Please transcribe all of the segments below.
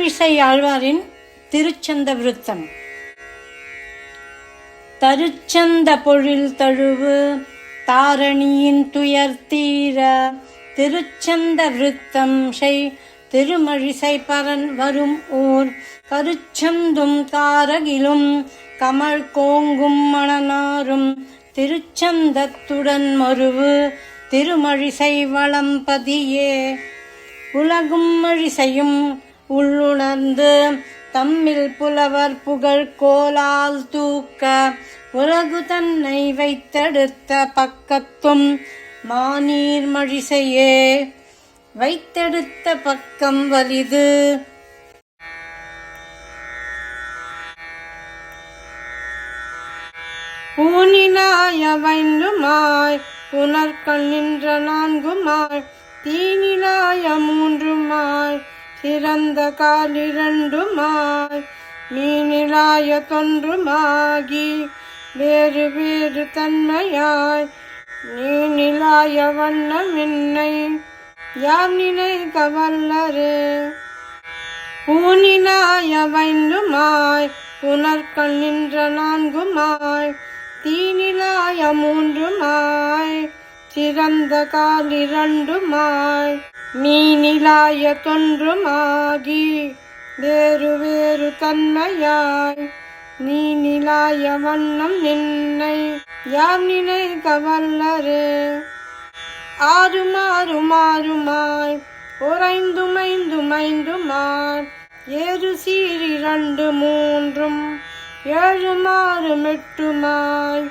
தமிழிசை ஆழ்வாரின் திருச்சந்த விருத்தம். தருச்சந்த பொழில் தழுவு தாரணியின் துயர் தீர திருச்சந்த விருத்தம் செய் திருமழிசை பரன் வரும் ஊர் கருச்சந்தும் தாரகிலும் கமல் கோங்கும் மணனாரும் திருச்சந்தத்துடன் மருவு திருமழிசை வளம்பதியே. உலகும் மழிசையும் உள்ளுணர்ந்து தம்மில் புலவர் புகழ் கோலால் தூக்க உலகு தன்னை வைத்தெடுத்த பக்கத்தும் மானீர் மழிசையே வைத்தெடுத்த பக்கம் வலிது. ஊனிலாய வைந்துமாய் புனர்கண் நின்ற நான்குமாய் தீனிலாய மூன்றுமாய் சிறந்த காலிரண்டுமாய் மீனிலாய தொன்றுமாகி வேறு வேறு தன்மையாய் நீனிலாய வண்ணம் என்னை யார் நினைக்க வல்லரே ஊனிலாய வைந்துமாய் புனர்கண் நின்ற நான்குமாய் தீனிலாய மூன்றுமாய் சிறந்த காலிரண்டுமாய் மீனிலாய தொன்றுமாகி வேறு வேறு தன்மையாய். நீனிலாய வண்ணம் நின்னை யார் நினைக்க வல்லரே? ஆறு மாறு ஆறுமாறுமாறுமாய் உறைந்துமைந்துமைந்துமாய். ஏறு சீரிரண்டு மூன்றும் ஏழு மாறு மெட்டுமாய்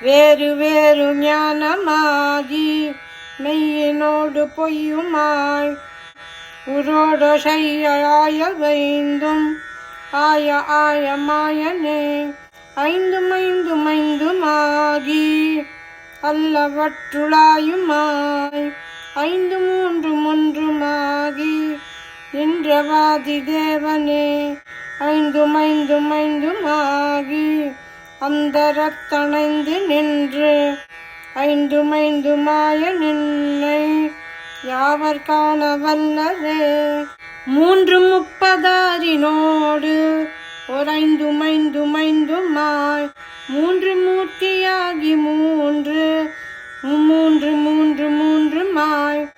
வேறு வேறு ஞானமாகி மெய்யினோடு பொய்யுமாய். உரோட செய்யாய வைந்தும் ஆய ஆய மாயனே ஐந்தும் ஐந்தும் ஐந்துமாகி அல்லவற்றுளாயுமாய். ஐந்து மூன்று ஒன்றுமாகி நின்றவாதி தேவனே ஐந்தும் ஐந்தும் ஐந்துமாகி அந்த ரத்தணைந்து நின்று ஐந்தும் ஐந்துமாய நின்னை யாவர் காண வல்லரே மூன்று முப்பதாரினோடு ஒரைந்து மைந்து மைந்து மாய் மூன்று மூர்த்தியாகி மூன்று. மூன்று மூன்று மூன்று மாய்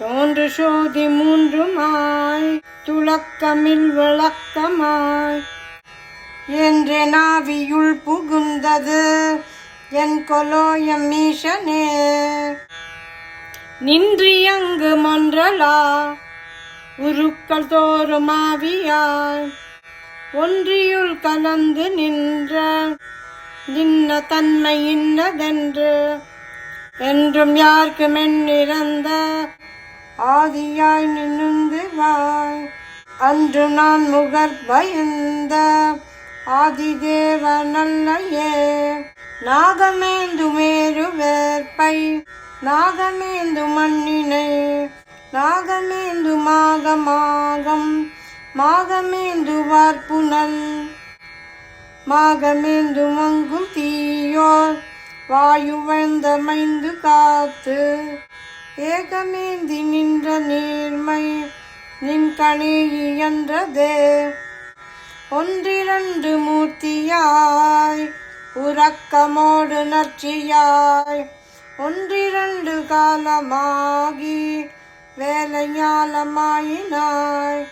தோன்று சோதி மூன்று மாய் துளக்கமில் விளக்கமாய். என்று நாவியுள் புகுந்தது. என் கொலோயம் மீஷனே நின்றியங்கு மன்றலா? உருக்கள் தோறும் ஆவியாய் ஒன்றியுள் கலந்து நின்ற நின்ன தன்மை இன்னதென்று. என்றும் யாருக்கு மென்னிறந்த ஆதியாய் நின்னுந்து வாய். அன்று நான் முகர் பயந்த ஆதிதேவ நல்லையே. நாகமேந்து மேரு வேற்பை நாகமேந்து மண்ணினை நாகமேந்து மாகமாகம் மாகமேந்து வார்ப்புணல் மாகமேந்து மங்கும் தீயோர் வாயுவந்த மைந்து காத்து ஏகமேந்தி நின்ற நீர்மை நின் கணியன்றதே ஒன்றிரண்டு மூர்த்தியாய் உறக்கமோடு நர்ச்சியாய் ஒன்றிரண்டு காலமாகி வேலையாலமாயினாய்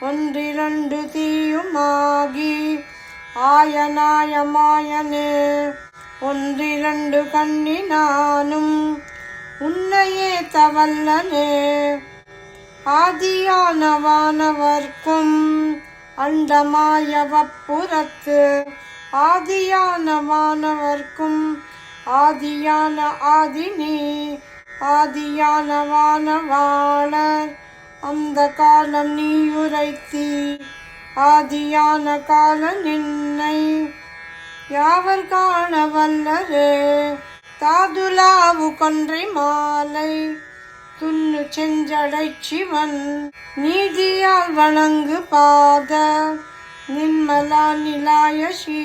ஒன்றிரண்டு தீயுமாகி ஆயனாயமாயனே. ஒன்றிரண்டு கண்ணினானும் உன்னையே தவல்லனே. ஆதியானவானவர்க்கும் அண்டமாயவப்புறத்து ஆதியான மாணவர்க்கும் ஆதியான ஆதினே ஆதியான ஆதியானவானவாளர். அந்த காலம் நீ உரைத்தி ஆதியான கால நின்னை யாவர் காண வல்லரே தாதுலாவு கொன்றை மாலை. துண்ணு செஞ்சடை சிவன் நீதியால் வணங்கு பாத. நின்மலா நிலாயசி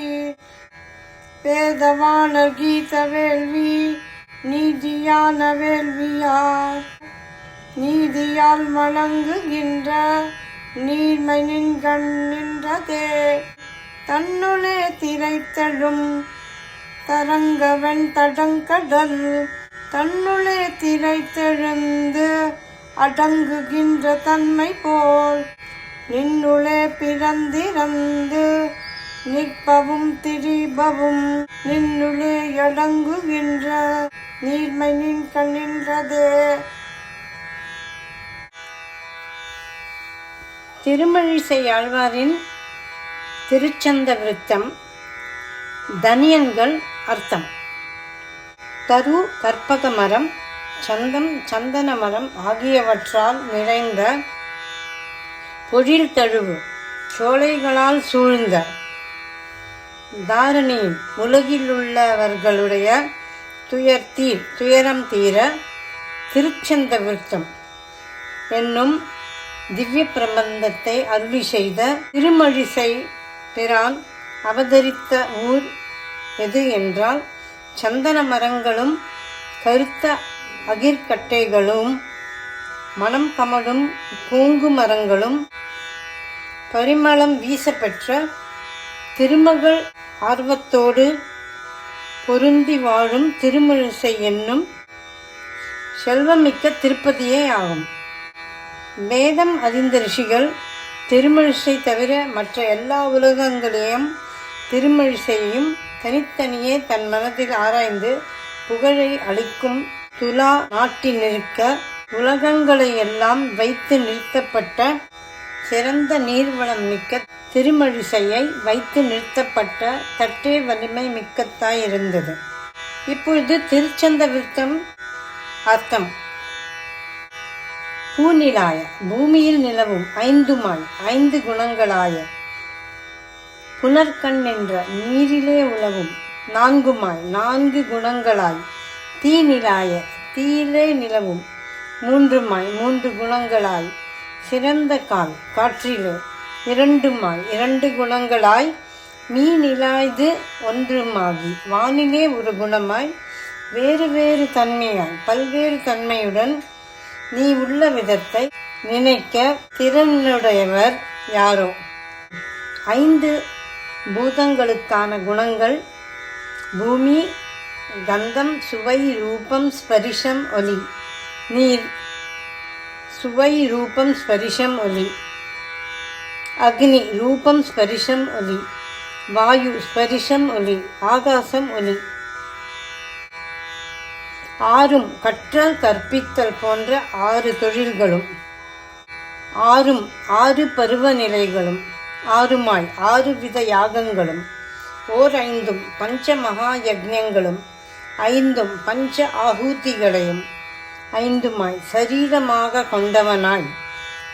வேதவான கீத வேள்வி நீதியான வேள்வியார். நீதியால் வணங்குகின்ற நீர்மை நின்கண் நின்றதே. தன்னுளே திரைத்தழும் தரங்கவன் தடங்கடல். தன்னுளே திரைத்தெழுந்து அடங்குகின்ற தன்மை போல். நின்னுளே பிறந்திறந்து நிற்பவும் திரிபவும் நின்னுளே அடங்குகின்ற நீர்மை நின் கண்ணின்றதே. திருமழிசை ஆழ்வாரின் திருச்சந்த விருத்தம் தனியன்கள் அர்த்தம். தரு கற்பக மரம் சந்தம் சந்தன மரம் ஆகியவற்றால் நிறைந்த பொழில் தழுவு சோலைகளால் சூழ்ந்த. தாரணியில் உலகிலுள்ளவர்களுடைய துயர் தீர் துயரம் தீர திருச்சந்த விருத்தம் என்னும் திவ்ய பிரபந்தத்தை அருளி செய்த திருமழிசை பிரான் அவதரித்த ஊர் எது என்றால் சந்தன மரங்களும் கருத்த அகிர்கட்டைகளும் மனம் கமழும் பூங்கு மரங்களும் பரிமளம் வீசப்பெற்ற திருமகள் ஆர்வத்தோடு பொருந்தி வாழும் திருமழிசை என்னும் செல்வமிக்க திருப்பதியே ஆகும். வேதம் அறிந்த ரிஷிகள் திருமழிசை தவிர மற்ற எல்லா உலகங்களையும் திருமழிசையையும் தனித்தனியே தன் மனத்தில் ஆராய்ந்து புகழை அளிக்கும் துலா நாட்டினிருக்க உலகங்களை எல்லாம் வைத்து நிறுத்தப்பட்ட சிறந்த நீர்வளம் மிக்க திருமழிசையை வைத்து நிறுத்தப்பட்ட தட்டே வலிமை மிக்கத்தாய் இருந்தது இப்பொழுது திருச்சந்த விருத்தம் அர்த்தம். பூநிலாய பூமியில் நிலவும் ஐந்துமாய் ஐந்து குணங்களாய புனர்கண் என்ற நீரிலே உலவும் நான்குமாய் நான்கு குணங்களாய் தீநிலாய தீயிலே நிலவும் மூன்றுமாய் மூன்று குணங்களாய் சிறந்த கால் காற்றிலே. இரண்டுமாய் இரண்டு குணங்களாய் மீனிலாய்து ஒன்றுமாகி வானிலே ஒரு குணமாய் வேறு வேறு தன்மையாய் பல்வேறு தன்மையுடன் நீ உள்ள விதத்தை நினைக்க திறனுடையவர் யாரோ? ஐந்து பூதங்களுக்கான குணங்கள் பூமி கந்தம் சுவை ரூபம் ஸ்பரிஷம் ஒலி. நீர். சுவை ரூபம் ஸ்பரிஷம் ஒலி. அக்னி ரூபம் ஸ்பரிஷம் ஒலி. வாயு ஸ்பரிஷம் ஒலி. ஆகாசம் ஒலி. ஆறும் கற்றல் கற்பித்தல் போன்ற ஆறு தொழில்களும். ஆறும் ஆறு பருவநிலைகளும். ஆறுமாய் ஆறு வித யாகங்களும். ஓர் ஐந்தும் பஞ்ச மகா யஜ்யங்களும் ஐந்தும் பஞ்ச ஆகூதிகளையும் ஐந்துமாய் சரீரமாக கொண்டவனாய்.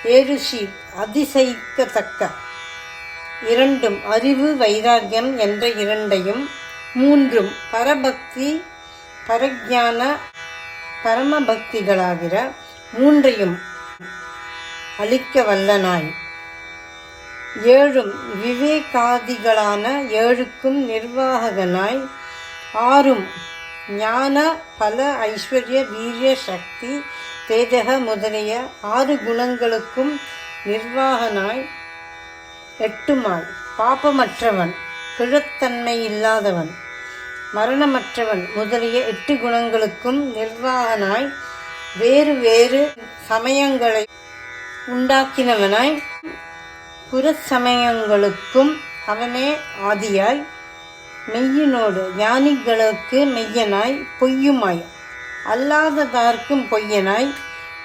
ஏழு அதிசயிக்கத்தக்க. இரண்டும் அறிவு வைராக்கியம் என்ற இரண்டையும் மூன்றும் பரபக்தி பரஜான பரமபக்திகளாகிற மூன்றையும் அளிக்க வல்லனாய். ஏழும் விவேகாதிகளான ஏழுக்கும் நிர்வாகனாய் ஆறும் ஞான பல ஐஸ்வர்ய வீரிய சக்தி தேஜக முதலிய ஆறு குணங்களுக்கும் நிர்வாகனாய் எட்டுமாய். பாப்பமற்றவன் பிழத்தன்மை இல்லாதவன். மரணமற்றவன் முதலிய எட்டு குணங்களுக்கும் நிர்வாகனாய் வேறு வேறு சமயங்களை உண்டாக்கினவனாய் புறச்சமயங்களுக்கும் அவனே ஆதியாய் மெய்யினோடு ஞானிகளுக்கு மெய்யனாய் பொய்யுமாய். அல்லாததார்க்கும் பொய்யனாய்.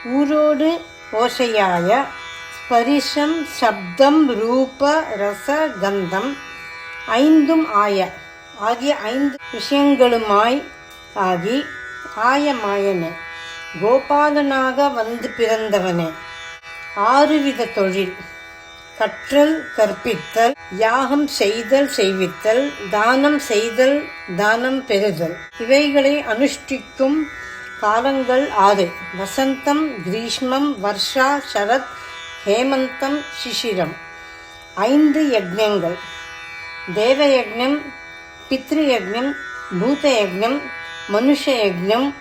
ஊரோடு ஓசையாய ஸ்பரிஷம் சப்தம் ரூப ரச கந்தம் ஐந்தும் ஆய. ஆகிய ஐந்து விஷயங்களுமாய் ஆகி ஆயமாயனே. கோபாலனாக வந்து பிறந்தவனே. ஆறுவித தொழில். கற்றல் கற்பித்தல் யாகம் செய்தல் செய்வித்தல் தானம் செய்தல் தானம் பெறுதல். இவைகளை அனுஷ்டிக்கும் காலங்கள் ஆறு. வசந்தம் கிரீஷ்மம் வர்ஷா சரத் ஹேமந்தம் சிசிரம் ஐந்து யஜ்ஞங்கள். தேவயஜ்ஞம் பித்ருயஜ்ஞம் பூதயஜ்ஞம் மனுஷயஜ்ஞம்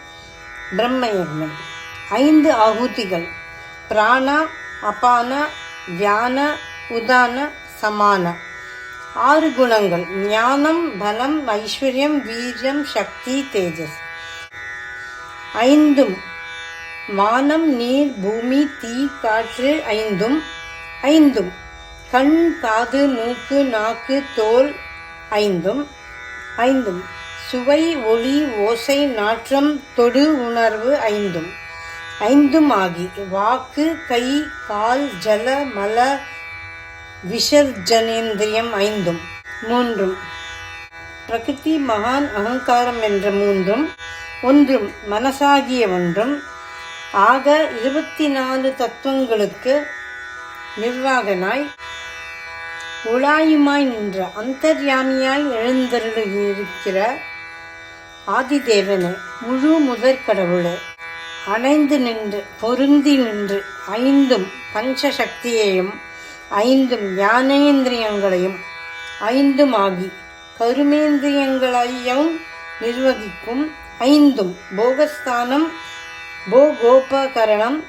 பிரம்மயஜ்ஞம். ஐந்து ஆகுதிகள். பிராண அபான வியான உதான சமான. ஆறு குணங்கள். ஞானம் பலம் ஐஸ்வர்யம் வீரியம் சக்தி தேஜஸ். ஐந்தும். வானம் நீர் பூமி தீ காற்று ஐந்தும். ஐந்தும். கண் காது மூக்கு நாக்கு தோல் ஐந்தும். ஐந்தும். சுவை ஒளி ஓசை நாற்றம் தொடு உணர்வு ஐந்தும். ஐந்தும் ஆகி வாக்கு கை கால் ஜல மல விசர்ஜனேந்திரியம் ஐந்தும். மூன்றும். பிரகிருதி மகான் அகங்காரம் என்ற மூன்றும். ஒன்றும் மனசாகிய ஒன்றும். ஆக இருபத்தி நாலு தத்துவங்களுக்கு நிர்வாகனாய் உலாயுமாய் நின்ற அந்தர்யாமியாய் எழுந்தருளியிருக்கிற ஆதிதேவனே முழு முதற் கடவுளே. அணைந்து நின்று பொருந்தி நின்று ஐந்தும் பஞ்சசக்தியையும் ஐந்தும் ஞானேந்திரியங்களையும் ஐந்தும் ஆகி கருமேந்திரியங்களையும் நிர்வகிக்கும் ஐந்தும் போகஸ்தானம் போகோபகரணம்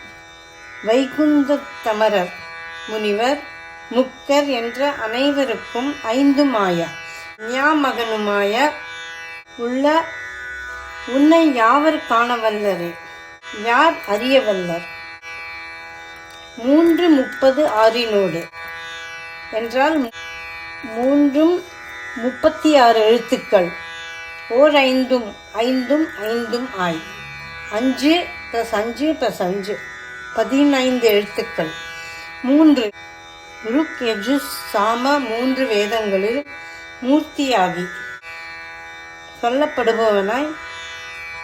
வைகுந்த தமரர் முனிவர் முக்தர் என்ற அனைவருக்கும் ஐந்துமாய ஞாமகனுமாய உள்ள உன்னை யாவர் காணவல்லரே யார் அறியவல்லர் மூன்று முப்பது ஆறினோடு. என்றால் மூன்றும் முப்பத்தி ஆறு எழுத்துக்கள். ஓர் ஐந்தும் ஐந்தும் ஐந்தும் ஆய். அஞ்சு ப்ளஸ் அஞ்சு ப்ளஸ் அஞ்சு பதினைந்து எழுத்துக்கள். மூன்று ருக் எஜு சாம மூன்று வேதங்களில் மூர்த்தியாகி சொல்லப்படுபவனாய்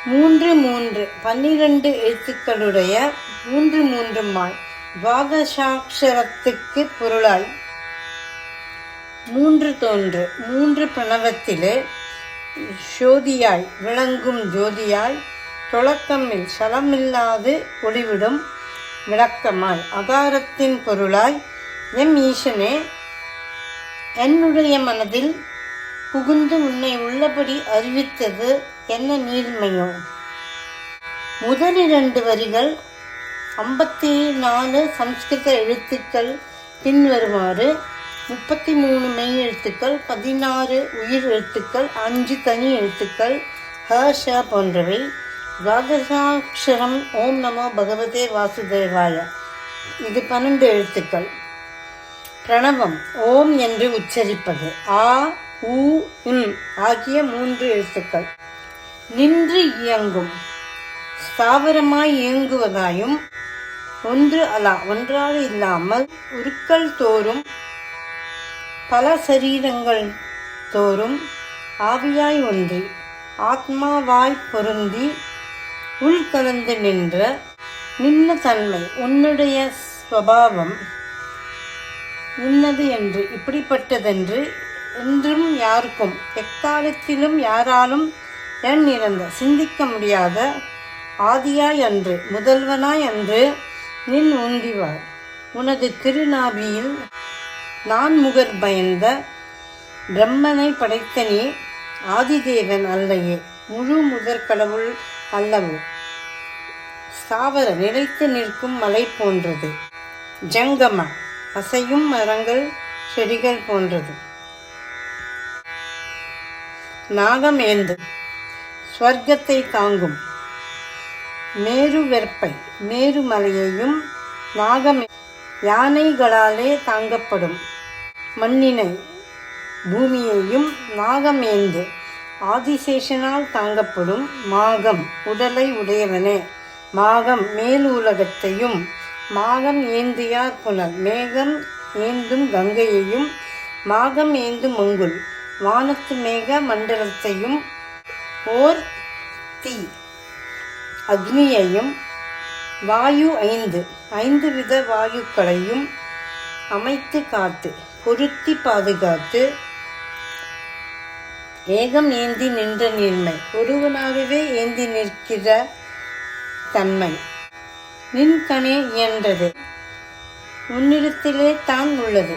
மூன்று மூன்று பன்னிரண்டு எழுத்துக்களுடைய மூன்று மூன்று மாய் பாகசாட்சரத்துக்கு பொருளாய். மூன்று தோன்று மூன்று பிரணவத்திலே ஜோதியாய் விளங்கும் ஜோதியாய் தொடக்கமில் சலமில்லாது ஒளிவிடும் விளக்கமாய். அகாரத்தின் பொருளாய் எம் ஈசனே என்னுடைய மனதில் புகுந்து உன்னை உள்ளபடி அறிவித்தது என்ன நீர்மையோ? முதலிரண்டு வரிகள் ஐம்பத்தி நாலு சம்ஸ்கிருத எழுத்துக்கள் பின்வருமாறு முப்பத்தி மூணு மெய் எழுத்துக்கள் பதினாறு உயிர் எழுத்துக்கள் அஞ்சு தனி எழுத்துக்கள் ஹ ஷ போன்றவை. துவாதசாட்சரம் ஓம் நமோ பகவதே வாசுதேவாய. இது பன்னெண்டு எழுத்துக்கள். பிரணவம் ஓம் என்று உச்சரிப்பது. ஆ உ இம் ஆகிய மூன்று எழுத்துக்கள். நின்று இயங்கும். ஸ்தாவரமாய் இயங்குவதாயும் ஒன்று அலா ஒன்றாக இல்லாமல் உருக்கள் தோறும் பல சரீரங்கள் தோறும் ஆவியாய் ஒன்றி ஆத்மாவாய் பொருந்தி உள்கலந்து நின்ற நின்ன தன்மை உன்னுடைய ஸ்வபாவம். நின்னது என்று இப்படிப்பட்டதென்று என்றும் யாருக்கும் எக்காலத்திலும் யாராலும் என் இறந்த சிந்திக்க முடியாத ஆதியாய் அன்று முதல்வனாய் அன்று நின் உந்திவார் உனது திருநாபியில் நான் முகர் பயந்த பிரம்மனை படைத்த நீ ஆதிதேவன் அல்லையே முழு முதற் கடவுள் அல்லவோ? ஸ்தாவர நிலைத்து நிற்கும் மலை போன்றது. ஜங்கம அசையும் மரங்கள் செடிகள் போன்றது. நாகம் ஏந்தும் ஸ்வர்க்கத்தை தாங்கும். மேரு வெற்பை மேருமலையையும் நாகமே யானைகளாலே தாங்கப்படும். மண்ணினை பூமியையும் நாகம் ஏந்து ஆதிசேஷனால் தாங்கப்படும் மாகம் உடலை உடையவனே. மாகம் மேல் உலகத்தையும் மாகம் ஏந்தியார் புனல் மேகம் ஏந்தும் கங்கையையும் மாகம் ஏந்தும் மங்குல். வானத்து மேக மண்டலத்தையும் ஓர் தீ. அக்னியையும் வாயு ஐந்து. ஐந்து வித வாயுக்களையும் அமைத்து காத்து பொருத்தி பாதுகாத்து ஏகம் ஏந்தி நின்ற நீர்மை. ஒருவனாகவே ஏந்தி நிற்கிற தன்மை. நின்கணே இயன்றது. உன்னிடத்திலே தான் உள்ளது.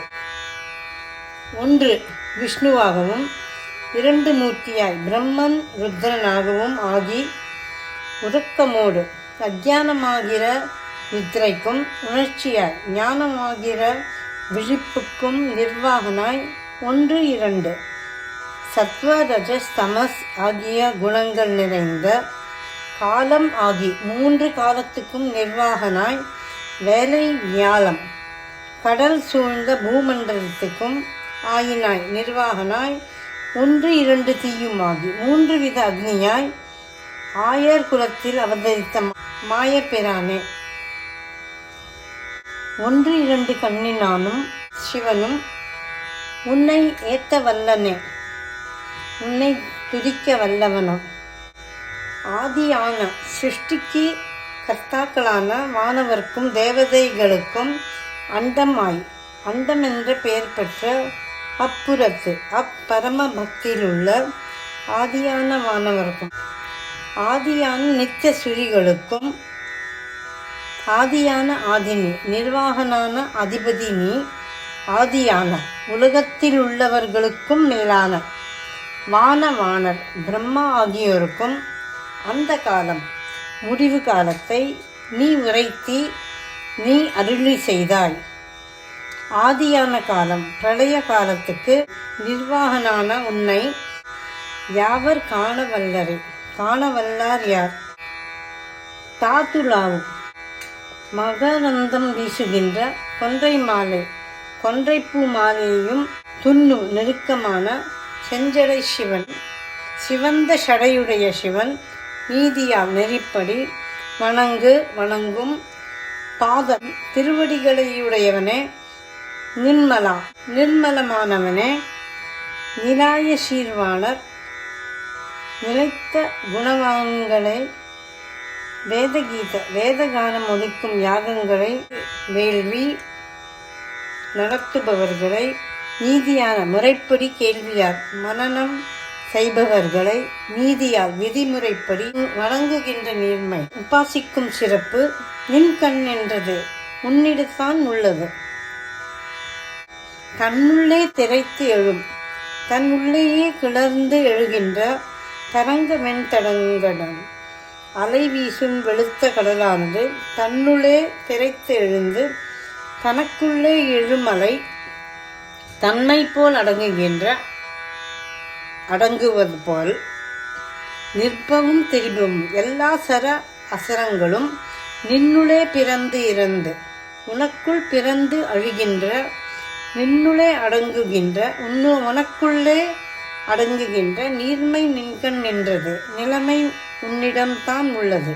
ஒன்று விஷ்ணுவாகவும் இரண்டு மூர்த்தியாய் பிரம்மன் ருத்ரனாகவும் ஆகி உறக்கமோடு அஜானமாகிற நித்ரைக்கும் உணர்ச்சியாய் ஞானமாகிற விழிப்புக்கும் நிர்வாகனாய் ஒன்று இரண்டு. சத்வ ரஜஸ் தமஸ் ஆகிய குணங்கள் நிறைந்த காலம் ஆகி மூன்று காலத்துக்கும் நிர்வாகனாய் வேலை ஞாலம் கடல் சூழ்ந்த பூமண்டலத்துக்கும் ஆயினாய் நிர்வாகனாய் ஒன்று இரண்டு தீயுமாகி மூன்று வித அக்னியாய் ஆயர் குலத்தில் அவதரித்த மாயப்பிரானே ஒன்று இரண்டு கண்ணினானும் சிவனும் உன்னை ஏத்த வல்லனே. உன்னை துதிக்க வல்லவனும் ஆதியான சிருஷ்டிக்கு கர்த்தாக்களான வானவர்க்கும் தேவதைகளுக்கும் அண்டமாய் அண்டம் என்ற பெயர் பெற்ற அப்புறத்து அப்பரம பக்தியிலுள்ள ஆதியான வானவருக்கும் ஆதியான நித்திய சுரிகளுக்கும் ஆதியான ஆதினி நிர்வாகனான அதிபதி நீ ஆதியான உலகத்தில் உள்ளவர்களுக்கும் மேலான வானவானர் பிரம்மா ஆகியோருக்கும் அந்த காலம் முடிவு காலத்தை நீ உரைத்தி நீ அருளி செய்தாய். ஆதியான காலம் பிரளய காலத்துக்கு நிர்வாகனான உன்னை யாவர் காணவல்லரை? காணவல்லார் யார்? தாத்துலாவும் மகரந்தம் வீசுகின்ற கொன்றை மாலை கொன்றைப்பூ மாலையையும் துண்ணு நெருக்கமான செஞ்சடை சிவன் சிவந்த சடையுடைய சிவன் நீதியால் நெறிப்படி வணங்கு வணங்கும் பாதம் திருவடிகளையுடையவனே. நிர்மலா. நிர்மலமானவனே நிலாய சீர்வாளர் நிலைத்த குணவான்களை வேதகீத வேதகானம் ஒழிக்கும் யாகங்களை வேள்வி நடத்துபவர்களை நீதியான முறைப்படி கேள்வியார் மனனம் செய்பவர்களை நீதியால் விதிமுறைப்படி வழங்குகின்ற நேர்மை. உபாசிக்கும் சிறப்பு நின் கண் என்றது உன்னிடத்தான் உள்ளது. தன்னுள்ளே திரைத்து எழும். தன் உள்ளேயே கிளர்ந்து எழுகின்ற தரங்க வெண்தடங்கடன் அலை வீசும் வெளுத்த கடலானது தன்னுள்ளே திரைத்து எழுந்து தனக்குள்ளே எழுமலை தன்மை போல் அடங்குகின்ற அடங்குவது போல். நிற்பவும் திரிபும் எல்லா சர அசரங்களும் நின்னுளே பிறந்து இறந்து உனக்குள் பிறந்து அழுகின்ற நின்னுளே அடங்குகின்ற உன்னு உனக்குள்ளே அடங்குகின்ற நீர்மை நின்கண் நின்றது நிலைமை உன்னிடம்தான் உள்ளது.